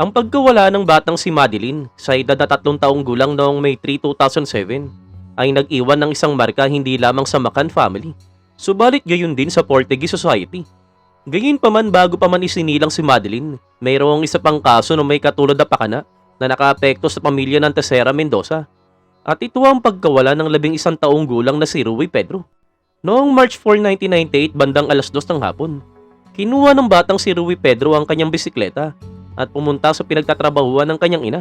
Ang pagkawala ng batang si Madeline sa edad na tatlong taong gulang noong May 3, 2007 ay nag-iwan ng isang marka hindi lamang sa Macan family, subalit gayon din sa Portuguese society. Gayon pa man bago pa man isinilang si Madeline, mayroong isa pang kaso na may katulad na pakana na nakaapekto sa pamilya ng Tesera Mendoza. At ito ang pagkawala ng labing isang taong gulang na si Rui Pedro. Noong March 4, 1998 bandang alas 2 ng hapon, kinuha ng batang si Rui Pedro ang kanyang bisikleta at pumunta sa pinagtatrabahuan ng kanyang ina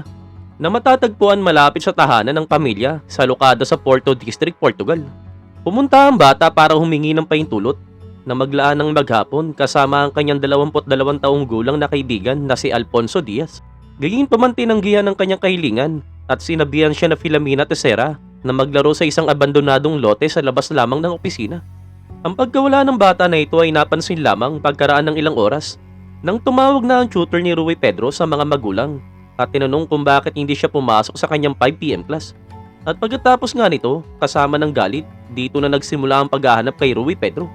na matatagpuan malapit sa tahanan ng pamilya sa lokada sa Porto District, Portugal. Pumunta ang bata para humingi ng pahintulot na maglaan ng maghapon kasama ang kanyang 22 taong gulang na kaibigan na si Alfonso Diaz. Gayun pa man tinanggihan ng kanyang kahilingan at sinabihan siya na Filomena Tesera na maglaro sa isang abandonadong lote sa labas lamang ng opisina. Ang pagkawala ng bata na ito ay napansin lamang pagkaraan ng ilang oras nang tumawag na ang tutor ni Rui Pedro sa mga magulang at tinanong kung bakit hindi siya pumasok sa kanyang 5pm class. At pagkatapos nga nito, kasama ng galit, dito na nagsimula ang paghahanap kay Rui Pedro.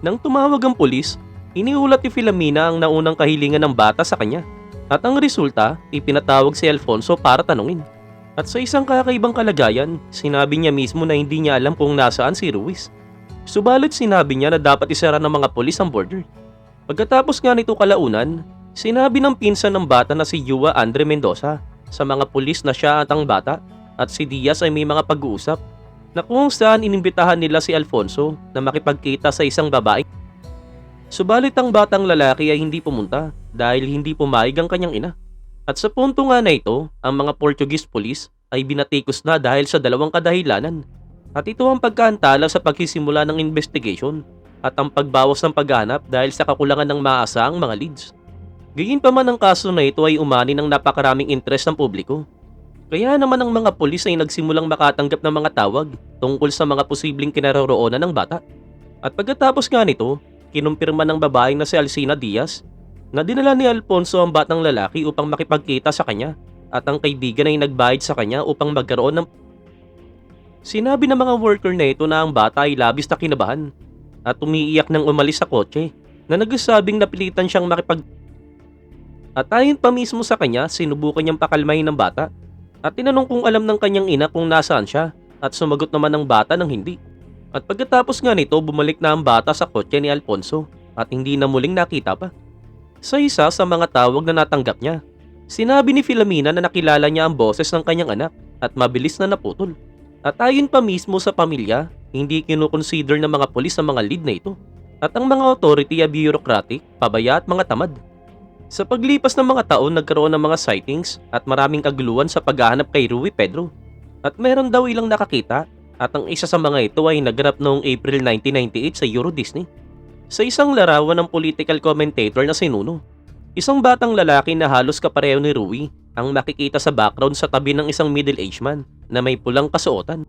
Nang tumawag ang pulis, iniulat ni Filomena ang naunang kahilingan ng bata sa kanya. At ang resulta, ipinatawag si Alfonso para tanungin. At sa isang kakaibang kalagayan, sinabi niya mismo na hindi niya alam kung nasaan si Ruiz. Subalit sinabi niya na dapat isara ng mga pulis ang border. Pagkatapos nga nito kalaunan, sinabi ng pinsan ng bata na si Yua Andre Mendoza sa mga pulis na siya at ang bata at si Diaz ay may mga pag-uusap na kung saan inimbitahan nila si Alfonso na makipagkita sa isang babae. Subalit ang batang lalaki ay hindi pumunta dahil hindi pumayag ang kanyang ina. At sa punto nga na ito, ang mga Portuguese police ay binatikos na dahil sa dalawang kadahilanan. At ito ang pagkaantala sa pagsisimula ng investigation at ang pagbawas ng paghanap dahil sa kakulangan ng maasaang mga leads. Gayun pa man ang kaso na ito ay umani ng napakaraming interest ng publiko. Kaya naman ang mga pulis ay nagsimulang makatanggap ng mga tawag tungkol sa mga posibleng kinaroroonan ng bata. At pagkatapos nga nito, kinumpirma ng babaeng na si Alcina Diaz na dinala ni Alfonso ang batang lalaki upang makipagkita sa kanya at ang kaibigan ay nagbayad sa kanya upang magkaroon ng Sinabi ng mga worker na ito na ang bata ay labis na kinabahan at umiiyak nang umalis sa kotse na nagsasabing napilitan siyang makipag at ayon pa mismo sa kanya, sinubukan niyang pakalmahin ng bata at tinanong kung alam ng kanyang ina kung nasaan siya at sumagot naman ng bata ng hindi. At pagkatapos nga nito, bumalik na ang bata sa kotse ni Alfonso at hindi na muling nakita pa. Sa isa sa mga tawag na natanggap niya, sinabi ni Filomena na nakilala niya ang boses ng kanyang anak at mabilis na naputol. At ayon pa mismo sa pamilya, hindi kinukonsider ng mga polis ang mga lead na ito. At ang mga authority ay bureaucratic, pabaya at mga tamad. Sa paglipas ng mga taon, nagkaroon ng mga sightings at maraming kaguluhan sa paghahanap kay Rui Pedro. At meron daw ilang nakakita at ang isa sa mga ito ay naganap noong April 1998 sa Euro Disney. Sa isang larawan ng political commentator na si Nuno, isang batang lalaki na halos kapareho ni Rui ang makikita sa background sa tabi ng isang middle-aged man na may pulang kasuotan.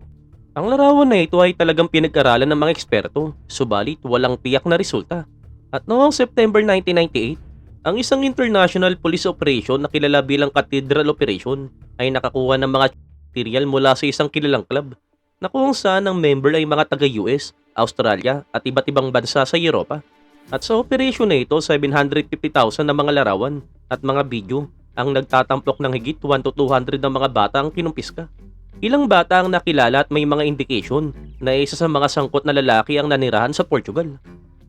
Ang larawan na ito ay talagang pinag-aralan ng mga eksperto, subalit walang tiyak na resulta. At noong September 1998, ang isang international police operation na kilala bilang Cathedral Operation ay nakakuha ng mga material mula sa isang kilalang club na kung saan ang member ay mga taga-US, Australia at iba't ibang bansa sa Europa. At sa operation na ito, 750,000 na mga larawan at mga video ang nagtatampok ng higit 1 to 200 ng mga bata ang kinumpiska. Ilang bata ang nakilala at may mga indication na isa sa mga sangkot na lalaki ang nanirahan sa Portugal.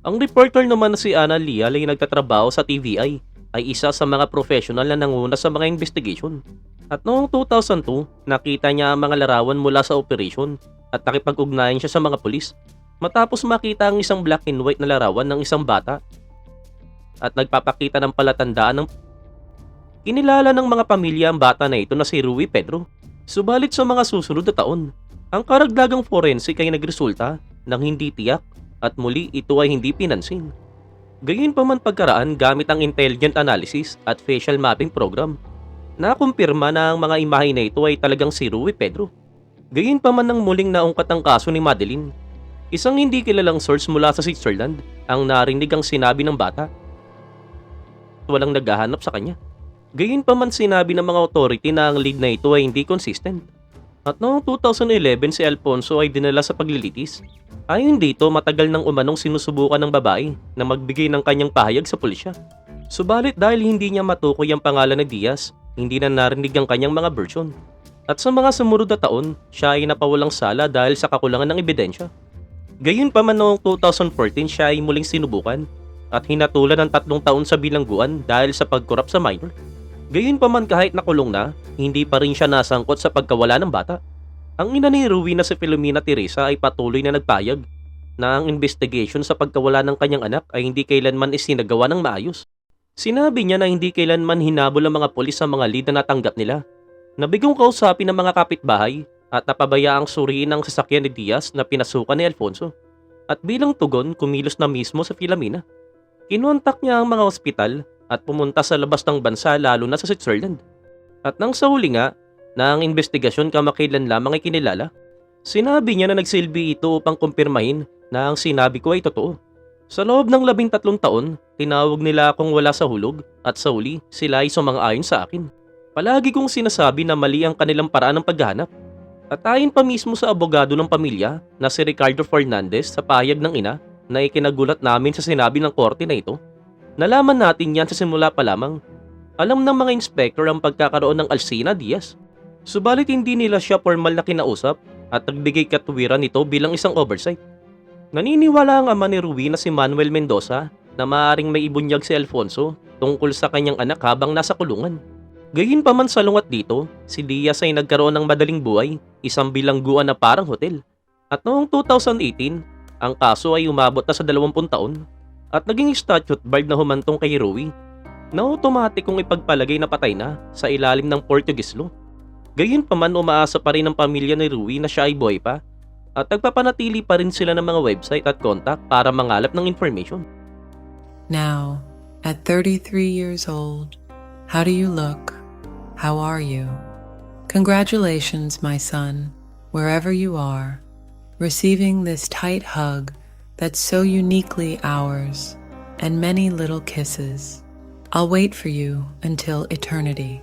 Ang reporter naman na si Ana Lial ay nagtatrabaho sa TVI ay isa sa mga professional na nanguna sa mga investigation. At noong 2002, nakita niya ang mga larawan mula sa operation at nakipag-ugnayan siya sa mga pulis matapos makita ang isang black and white na larawan ng isang bata at nagpapakita ng palatandaan ng Kinilala ng mga pamilya ang bata na ito na si Rui Pedro. Subalit sa mga susunod na taon, ang karagdagang forensic ay nagresulta ng hindi tiyak at muli ito ay hindi pinansin. Gayon pa man pagkaraan gamit ang intelligent analysis at facial mapping program, nakumpirma na ang mga imahe na ito ay talagang si Rui Pedro. Gayon pa man nang muling naungkat ang kaso ni Madeline, isang hindi kilalang source mula sa Switzerland ang narinig ang sinabi ng bata. Walang naghahanap sa kanya. Gayon pa man sinabi ng mga authority na ang lead na ito ay hindi consistent. At noong 2011 si Alfonso ay dinala sa paglilitis. Ayon dito, matagal nang umanong sinusubukan ng babae na magbigay ng kanyang pahayag sa pulisya. Subalit dahil hindi niya matukoy ang pangalan ni Diaz, hindi na narinig ang kanyang mga version. At sa mga sumunod na taon, siya ay napawalang sala dahil sa kakulangan ng ebidensya. Gayunpaman noong 2014 siya ay muling sinubukan at hinatulan ng tatlong taon sa bilangguan dahil sa pagkorap sa minor. Gayunpaman kahit nakulong na, hindi pa rin siya nasangkot sa pagkawala ng bata. Ang ina ni Ruby na si Filomena Teresa ay patuloy na nagpayag na ang investigation sa pagkawala ng kanyang anak ay hindi kailanman isinagawa ng maayos. Sinabi niya na hindi kailanman hinabol ang mga polis sa mga lead na natanggap nila. Nabigong kausapin ng mga kapitbahay at napabayaang suriin ang sasakyan ni Diaz na pinasukan ni Alfonso. At bilang tugon, kumilos na mismo sa Filomena. Kinontak niya ang mga ospital at pumunta sa labas ng bansa lalo na sa Switzerland. At nang sa huli nga, na ang investigasyon kamakailan lamang ay kinilala, sinabi niya na nagsilbi ito upang kumpirmahin na ang sinabi ko ay totoo. Sa loob ng labing tatlong taon, tinawag nila akong wala sa hulog at sa huli sila ay sumang-ayon sa akin. Palagi kong sinasabi na mali ang kanilang paraan ng paghahanap. At ayon pa mismo sa abogado ng pamilya na si Ricardo Fernandez sa payag ng ina na ikinagulat namin sa sinabi ng korte na ito, nalaman natin yan sa simula pa lamang. Alam ng mga inspector ang pagkakaroon ng Alcina Diaz. Subalit hindi nila siya formal na kinausap at nagbigay katuwiran nito bilang isang oversight. Naniniwala ang ama ni Ruby na si Manuel Mendoza na maaaring may ibunyag si Alfonso tungkol sa kanyang anak habang nasa kulungan. Gayunpaman sa lungat dito, si Diaz ay nagkaroon ng madaling buhay, isang bilangguan na parang hotel. At noong 2018, ang kaso ay umabot na sa 20 taon at naging statute barred na humantong kay Rui na automatic kong ipagpalagay na patay na sa ilalim ng Portuguese law. Gayunpaman umaasa pa rin ang pamilya ni Rui na siya ay buhay pa at nagpapanatili pa rin sila ng mga website at contact para mangalap ng information. Now, at 33 years old, how do you look? How are you? Congratulations, my son, wherever you are, receiving this tight hug that's so uniquely ours, and many little kisses. I'll wait for you until eternity.